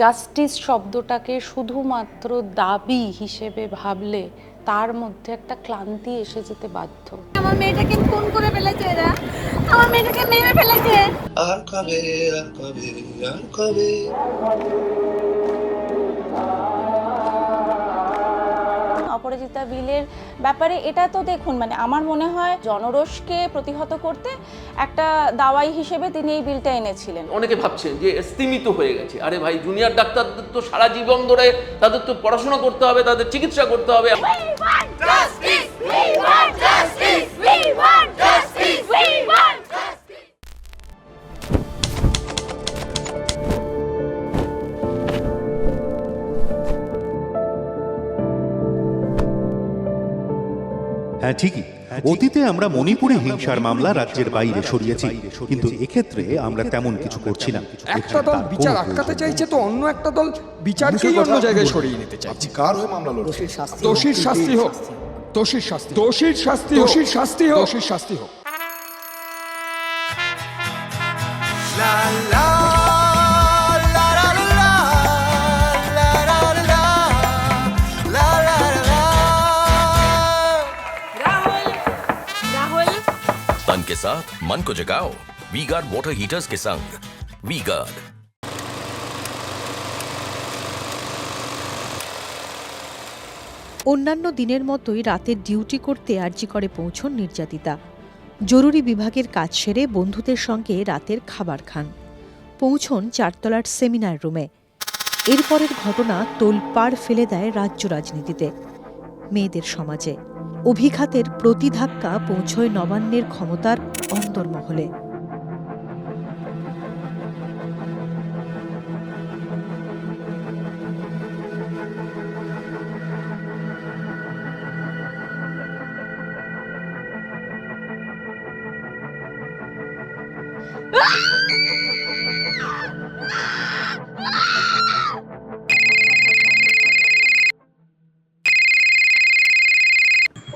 Justice শব্দটাকে শুধুমাত্র দাবি হিসেবে ভাবলে তার মধ্যে একটা ক্লান্তি এসে যেতে বাধ্য। আমার মেয়েটাকে খুন করে ফেলেছে এরা। আমার মেয়েটাকে মেরে ফেলেছে। আর কবে আর কবে আর কবে? অপরাজিতা বিলের ব্যাপারে এটা তো দেখুন মানে আমার মনে হয় জনরোষকে প্রতিহত করতে একটা দাওয়াই হিসেবে তিনি এই বিলটা এনেছিলেন। অনেকে ভাবছেন যে স্তিমিত হয়ে গেছে। আরে ভাই জুনিয়র ডাক্তারদের তো সারা জীবন ধরে তাদের তো পড়াশোনা করতে হবে তাদের চিকিৎসা করতে হবে। হ্যাঁ, হ্যাঁ ঠিকই। অতীতে আমরা মণিপুরে হিংসার মামলা রাজ্যের বাইরে সরিয়েছি। কিন্তু এক্ষেত্রে আমরা তেমন কিছু করছি না। একটা দল বিচার আটকাতে চাইছে তো অন্য একটা দল বিচারকেই অন্য জায়গায় সরিয়ে নিতে চাইছে। কার হয়ে মামলা লড়ছে দোষীর শাস্তি হোক দোষীর শাস্তি দোষীর শাস্তি দোষীর শাস্তি হোক। দোষীর শাস্তি হোক। লা লা। के साथ मन को जगाओ वी गार्ड वाटर हीटर्स के संग वी गार्ड অন্যান্য দিনের মতোই রাতের ডিউটি করতে আর্জি করে পৌঁছন নির্যাতিতা জরুরি বিভাগের কাজ সেরে বন্ধুদের সঙ্গে রাতের খাবার খান পৌঁছন চারতলার সেমিনার রুমে এরপরের ঘটনা তোলপাড় ফেলে দেয় রাজ্য রাজনীতিতে মেয়েদের সমাজে অভিঘাতের প্রতিধাক্কা পৌঁছয় নবান্নের ক্ষমতার অন্তর্মহলে।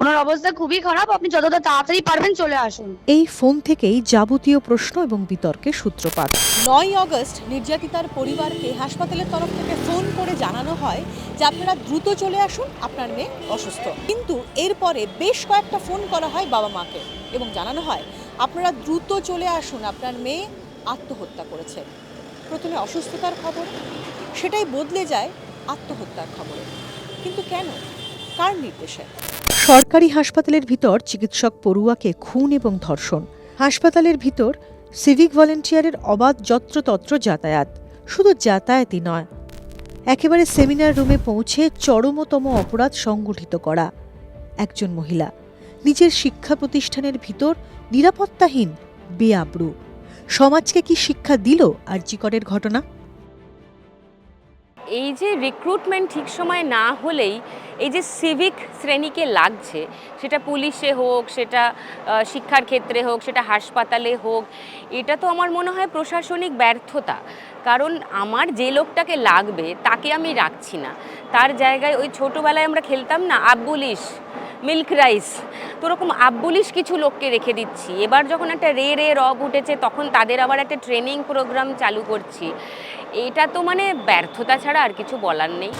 ওনার অবস্থা খুবই খারাপ আপনি যতটা তাড়াতাড়ি পারবেন চলে আসুন। এই ফোন থেকেই যাবতীয় প্রশ্ন এবং বিতর্কের সূত্রপাত। নয় অগস্ট নির্যাতিতার পরিবারকে হাসপাতালের তরফ থেকে ফোন করে জানানো হয় যে আপনারা দ্রুত চলে আসুন আপনার মেয়ে অসুস্থ। কিন্তু এরপরে বেশ কয়েকটা ফোন করা হয় বাবা মাকে এবং জানানো হয় আপনারা দ্রুত চলে আসুন আপনার মেয়ে আত্মহত্যা করেছে। প্রথমে অসুস্থতার খবর সেটাই বদলে যায় আত্মহত্যার খবরে। কিন্তু কেন? কার নির্দেশে? সরকারি হাসপাতালের ভিতর চিকিৎসক পড়ুয়াকে খুন এবং ধর্ষণ। হাসপাতালের ভিতর সিভিক ভলেন্টিয়ারের অবাধ যত্রতত্র যাতায়াত। শুধু যাতায়াতই নয়, একেবারে সেমিনার রুমে পৌঁছে চরমতম অপরাধ সংগঠিত করা। একজন মহিলা নিজের শিক্ষা প্রতিষ্ঠানের ভিতর নিরাপত্তাহীন, বেআব্রু। সমাজকে কি শিক্ষা দিল আরজিকরের ঘটনা? এই যে রিক্রুটমেন্ট ঠিক সময় না হলেই এই যে সিভিক শ্রেণীকে লাগছে, সেটা পুলিশে হোক, সেটা শিক্ষার ক্ষেত্রে হোক, সেটা হাসপাতালে হোক, এটা তো আমার মনে হয় প্রশাসনিক ব্যর্থতা। কারণ আমার যে লোকটাকে লাগবে, তাকে আমি রাখছি না। তার জায়গায় ওই ছোটোবেলায় আমরা খেলতাম না আব্বুলিশ মিল্ক রাইস। তো ওরকম আব্বুলিশ কিছু লোককে রেখে দিচ্ছি। এবার যখন একটা রে রে রব উঠেছে, তখন তাদের আবার একটা ট্রেনিং প্রোগ্রাম চালু করছি। এটা তো মানে ব্যর্থতা ছাড়া আর কিছু বলার নেই।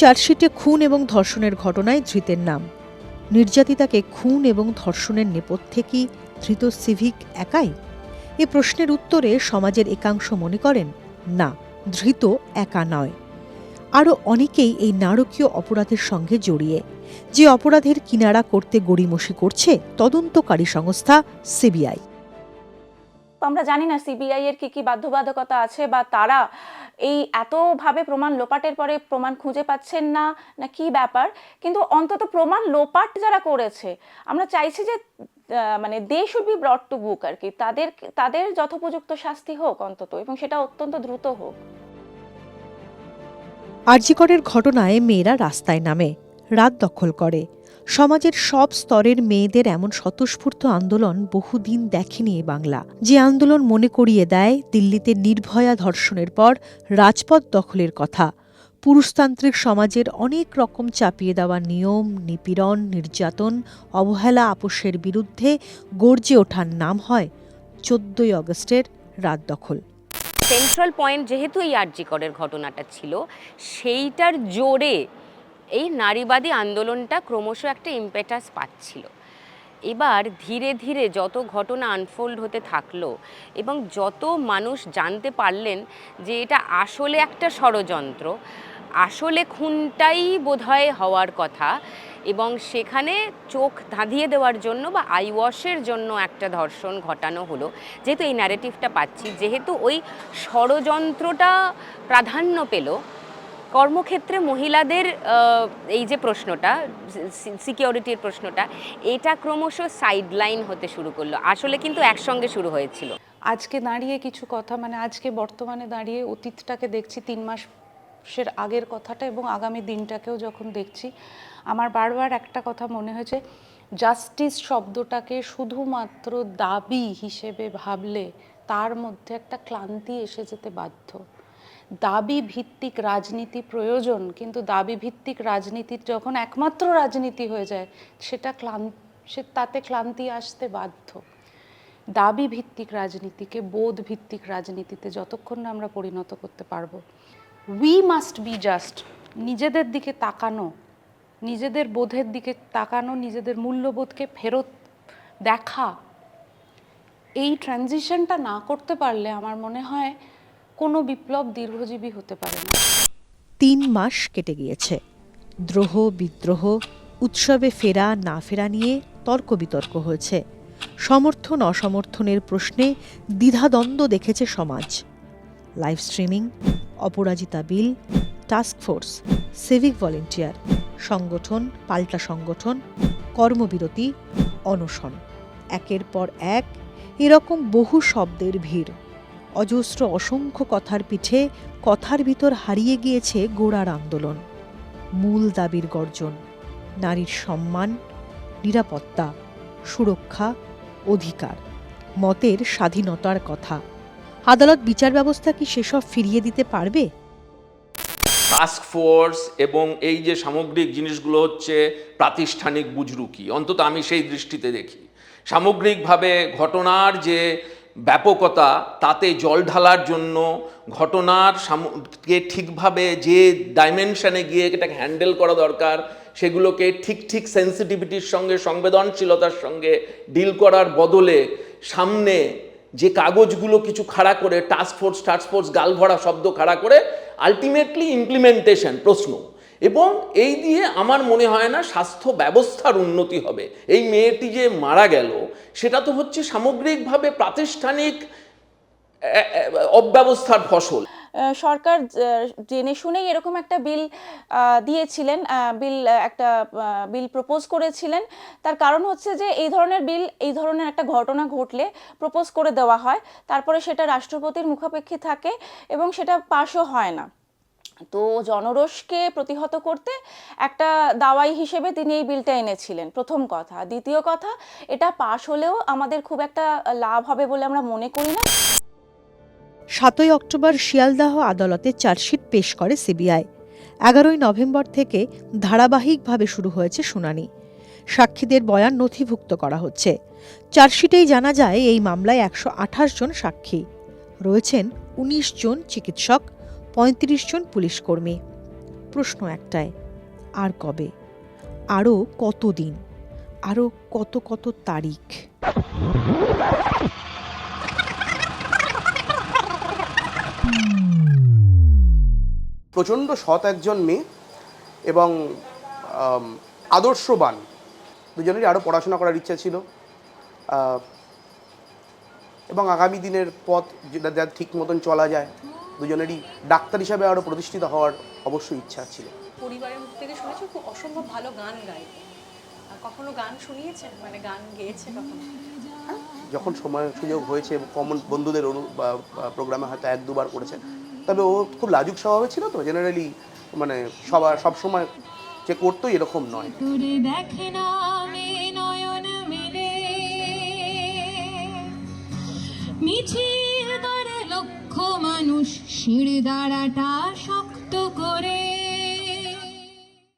চার্জশিটে খুন এবং ধর্ষণের ঘটনায় ধৃতের নাম। নির্যাতিতাকে খুন এবং ধর্ষণের নেপথ্যে কি ধৃত সিভিক একাই? এ প্রশ্নের উত্তরে সমাজের একাংশ মনে করেন, না, ধৃত একা নয়। আরও অনেকেই এই নারকীয় অপরাধের সঙ্গে জড়িয়ে, যে অপরাধের কিনারা করতে গড়িমসি করছে তদন্তকারী সংস্থা সিবিআই। আমরা জানি না সিবিআই এর কি কি বাধ্যবাধকতা আছে বা তারা এই এতভাবে প্রমাণ লোপাটের পরে প্রমাণ খুঁজে পাচ্ছেন না না কি ব্যাপার? কিন্তু অন্তত প্রমাণ লোপাট যারা করেছে, আমরা চাইছি যে মানে they should be brought to book আর কি। তাদের তাদের যথোপযুক্ত শাস্তি হোক অন্তত এবং সেটা অত্যন্ত দ্রুত হোক। আরজিকরের ঘটনায় মেয়েরা রাস্তায় নামে, রাত দখল করে। সমাজের সব স্তরের মেয়েদের এমন স্বতঃস্ফূর্ত আন্দোলন বহুদিন দেখেনি এ বাংলা। যে আন্দোলন মনে করিয়ে দেয় দিল্লিতে নির্ভয়া ধর্ষণের পর রাজপথ দখলের কথা। পুরুষতান্ত্রিক সমাজের অনেক রকম চাপিয়ে দেওয়া নিয়ম, নিপীড়ন, নির্যাতন, অবহেলা, আপোষের বিরুদ্ধে গর্জে ওঠার নাম হয় চোদ্দই অগস্টের রাত দখল। সেন্ট্রাল পয়েন্ট যেহেতু এই আর্যিকরের ঘটনাটা ছিল, সেইটার জোরে এই নারীবাদী আন্দোলনটা ক্রমশ একটা ইম্পেটাস পাচ্ছিল। এবার ধীরে ধীরে যত ঘটনা আনফোল্ড হতে থাকল এবং যত মানুষ জানতে পারলেন যে এটা আসলে একটা ষড়যন্ত্র, আসলে খুনটাই বোধহয় হওয়ার কথা এবং সেখানে চোখ ধাঁধিয়ে দেওয়ার জন্য বা আই ওয়াশের জন্য একটা ধর্ষণ ঘটানো হলো। যেহেতু এই ন্যারেটিভটা পাচ্ছি, যেহেতু ওই ষড়যন্ত্রটা প্রাধান্য পেল কর্মক্ষেত্রে মহিলাদের এই যে প্রশ্নটা সিকিউরিটির প্রশ্নটা, এটা ক্রমশ সাইডলাইন হতে শুরু করল। আসলে কিন্তু একসঙ্গে শুরু হয়েছিল। আজকে দাঁড়িয়ে কিছু কথা মানে আজকে বর্তমানে দাঁড়িয়ে অতীতটাকে দেখছি, তিন মাসের আগের কথাটা এবং আগামী দিনটাকেও যখন দেখছি, আমার বারবার একটা কথা মনে হয়েছে জাস্টিস শব্দটাকে শুধুমাত্র দাবি হিসেবে ভাবলে তার মধ্যে একটা ক্লান্তি এসে যেতে বাধ্য। দাবি ভিত্তিক রাজনীতি প্রয়োজন, কিন্তু দাবি ভিত্তিক রাজনীতির যখন একমাত্র রাজনীতি হয়ে যায়, সেটা ক্লান, সে, তাতে ক্লান্তি আসতে বাধ্য। দাবি ভিত্তিক রাজনীতিকে বোধ ভিত্তিক রাজনীতিতে যতক্ষণ না আমরা পরিণত করতে পারব। উই মাস্ট বি জাস্ট নিজেদের দিকে তাকানো, নিজেদের বোধের দিকে তাকানো, নিজেদের মূল্যবোধকে ফেরত দেখা, এই ট্রানজিশনটা না করতে পারলে আমার মনে হয় কোনো বিপ্লব দীর্ঘজীবী হতে পারে না। তিন মাস কেটে গিয়েছে। দ্রোহ, বিদ্রোহ, উৎসবে ফেরা, না ফেরা নিয়ে তর্ক বিতর্ক হয়েছে। সমর্থন, অসমর্থনের প্রশ্নে দ্বিধাদ্বন্দ্ব দেখেছে সমাজ। Live streaming Aparajita bill task force civic volunteer সংগঠন, পাল্টা সংগঠন, কর্মবিরতি, অনশন। একের পর এক এরকম বহু শব্দের ভিড়। অজস্র অসংখ্য কথার পিঠে কথার ভিতর হারিয়ে গিয়েছে গোড়ার আন্দোলন, মূল দাবির গর্জন, নারীর সম্মান, নিরাপত্তা, সুরক্ষা, অধিকার, মতের স্বাধীনতার কথা। আদালত বিচার ব্যবস্থা কি সেসব ফিরিয়ে দিতে পারবে? টাস্ক ফোর্স এবং এই যে সামগ্রিক জিনিসগুলো হচ্ছে প্রাতিষ্ঠানিক বুজরুকি, অন্তত আমি সেই দৃষ্টিতে দেখি। সামগ্রিকভাবে ঘটনার যে ব্যাপকতা, তাতে জল ঢালার জন্য ঘটনার সাম- কে ঠিকভাবে যে ডাইমেনশানে গিয়ে এটাকে হ্যান্ডেল করা দরকার, সেগুলোকে ঠিক ঠিক সেন্সিটিভিটির সঙ্গে, সংবেদনশীলতার সঙ্গে ডিল করার বদলে সামনে যে কাগজগুলো কিছু খাড়া করে টাস্ক ফোর্স টাস্ক ফোর্স গাল ভরা শব্দ খাড়া করে আলটিমেটলি ইমপ্লিমেন্টেশন প্রশ্ন। এবং এই দিয়ে আমার মনে হয় না স্বাস্থ্য ব্যবস্থার উন্নতি হবে। এই মেয়েটি যে মারা গেল, সেটা তো হচ্ছে সামগ্রিকভাবে প্রাতিষ্ঠানিক অব্যবস্থার ফসল। সরকার জেনে শুনেই এরকম একটা বিল দিয়েছিলেন বিল, একটা বিল প্রপোজ করেছিলেন। তার কারণ হচ্ছে যে এই ধরনের বিল, এই ধরনের একটা ঘটনা ঘটলে প্রপোজ করে দেওয়া হয়। তারপরে সেটা রাষ্ট্রপতির মুখাপেক্ষী থাকে এবং সেটা পাশও হয় না। তো জনরোষকে প্রতিহত করতে একটা দাওয়াই হিসেবে তিনি এই বিলটা এনেছিলেন, প্রথম কথা। দ্বিতীয় কথা, এটা পাশ হলেও আমাদের খুব একটা লাভ হবে বলে আমরা মনে করি না। সাতই অক্টোবর শিয়ালদাহ আদালতে চার্জশিট পেশ করে সিবিআই। এগারোই নভেম্বর থেকে ধারাবাহিকভাবে শুরু হয়েছে শুনানি। সাক্ষীদের বয়ান নথিভুক্ত করা হচ্ছে। চার্জশিটেই জানা যায়, এই মামলায় একশো আঠাশ জন সাক্ষী। রয়েছেন ১৯ জন চিকিৎসক পঁয়ত্রিশ জন পুলিশ কর্মী প্রশ্ন একটাই, আর কবে? আরও কত দিন? আরও কত কত তারিখ? প্রচণ্ড সৎ একজন মেয়ে এবং আদর্শবান। দুজনেরই আরও পড়াশোনা করার ইচ্ছা ছিল। এবং আগামী দিনের পথ যেটা ঠিক মতন চলা যায়। দুজনেরই ডাক্তার হিসাবে আরও প্রতিষ্ঠিত হওয়ার অবশ্যই ইচ্ছা ছিল। পরিবারের মুখ থেকে শুনেছি খুব অসম্ভব ভালো গান গায় আর কখনো গান শুনিয়েছেন? মানে গান গেয়েছে কখনো? যখন সময় সুযোগ হয়েছে কমন বন্ধুদের অনু প্রোগ্রামে হয়তো এক দুবার করেছে তবে ও খুব লাজুক স্বভাবের ছিল তো জেনারেলি মানে সবার সব সময় যে করতো এরকম নয়। করে লক্ষ মানুষ শির দাঁড়াটা শক্ত করে।